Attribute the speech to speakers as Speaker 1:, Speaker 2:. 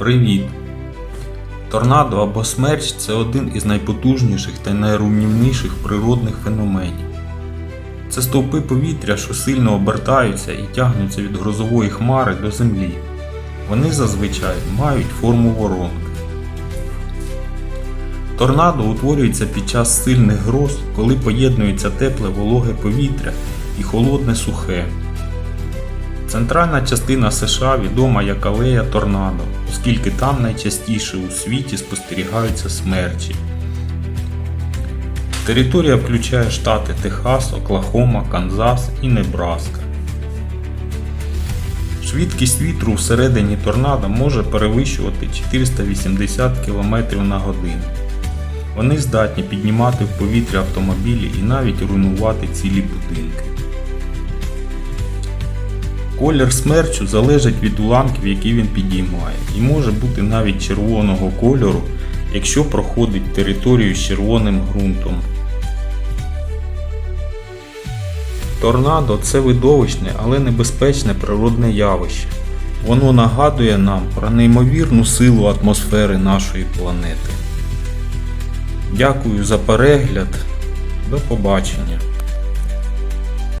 Speaker 1: Привіт! Торнадо або смерч це один із найпотужніших та найруйнівніших природних феноменів. Це стовпи повітря, що сильно обертаються і тягнуться від грозової хмари до землі. Вони зазвичай мають форму воронки. Торнадо утворюється під час сильних гроз, коли поєднується тепле вологе повітря і холодне сухе. Центральна частина США відома як алея торнадо, оскільки там найчастіше у світі спостерігаються смерчі. Територія включає штати Техас, Оклахома, Канзас і Небраска. Швидкість вітру всередині торнадо може перевищувати 480 км на годину. Вони здатні піднімати в повітря автомобілі і навіть руйнувати цілі будинки. Колір смерчу залежить від уламків, які він підіймає, і може бути навіть червоного кольору, якщо проходить територію з червоним ґрунтом. Торнадо це видовищне, але небезпечне природне явище. Воно нагадує нам про неймовірну силу атмосфери нашої планети. Дякую за перегляд. До побачення.